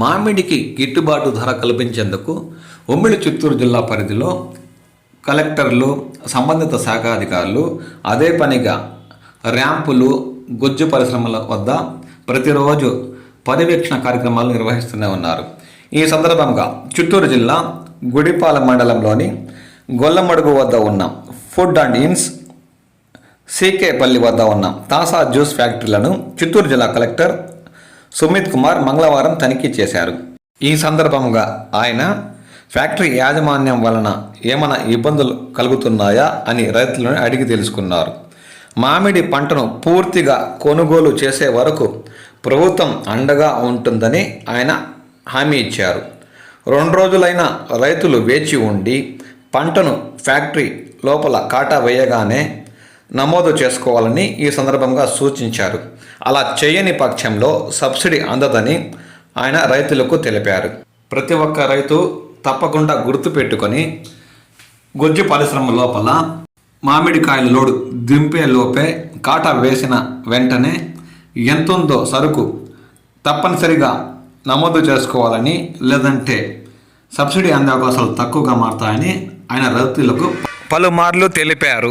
మామిడికి గిట్టుబాటు ధర కల్పించేందుకు ఉమ్మడి చిత్తూరు జిల్లా పరిధిలో కలెక్టర్లు సంబంధిత శాఖ అధికారులు అదే పనిగా ర్యాంపులు గుజ్జు పరిశ్రమల వద్ద ప్రతిరోజు పర్యవేక్షణ కార్యక్రమాలు నిర్వహిస్తూనే ఉన్నారు. ఈ సందర్భంగా చిత్తూరు జిల్లా గుడిపాల మండలంలోని గొల్లమడుగు వద్ద ఉన్న ఫుడ్ అండ్ ఇన్స్ సీకేపల్లి వద్ద ఉన్న తాసా జ్యూస్ ఫ్యాక్టరీలను చిత్తూరు జిల్లా కలెక్టర్ సుమిత్ కుమార్ మంగళవారం తనిఖీ చేశారు. ఈ సందర్భంగా ఆయన ఫ్యాక్టరీ యాజమాన్యం వలన ఏమైనా ఇబ్బందులు కలుగుతున్నాయా? అని రైతులను అడిగి తెలుసుకున్నారు. మామిడి పంటను పూర్తిగా కొనుగోలు చేసే వరకు ప్రభుత్వం అండగా ఉంటుందని ఆయన హామీ ఇచ్చారు. రెండు రోజులైన రైతులు వేచి ఉండి పంటను ఫ్యాక్టరీ లోపల కాటా వేయగానే నమోదు చేసుకోవాలని ఈ సందర్భంగా సూచించారు. అలా చేయని పక్షంలో సబ్సిడీ అందదని ఆయన రైతులకు తెలిపారు. ప్రతి ఒక్క రైతు తప్పకుండా గుర్తుపెట్టుకొని గుజ్జు పరిశ్రమ లోపల మామిడికాయల లోడు దింపే లోపే కాటా వేసిన వెంటనే ఎంతుందో సరుకు తప్పనిసరిగా నమోదు చేసుకోవాలని లేదంటే సబ్సిడీ అందే అవకాశాలు తక్కువగా మారతాయని ఆయన రైతులకు పలుమార్లు తెలిపారు.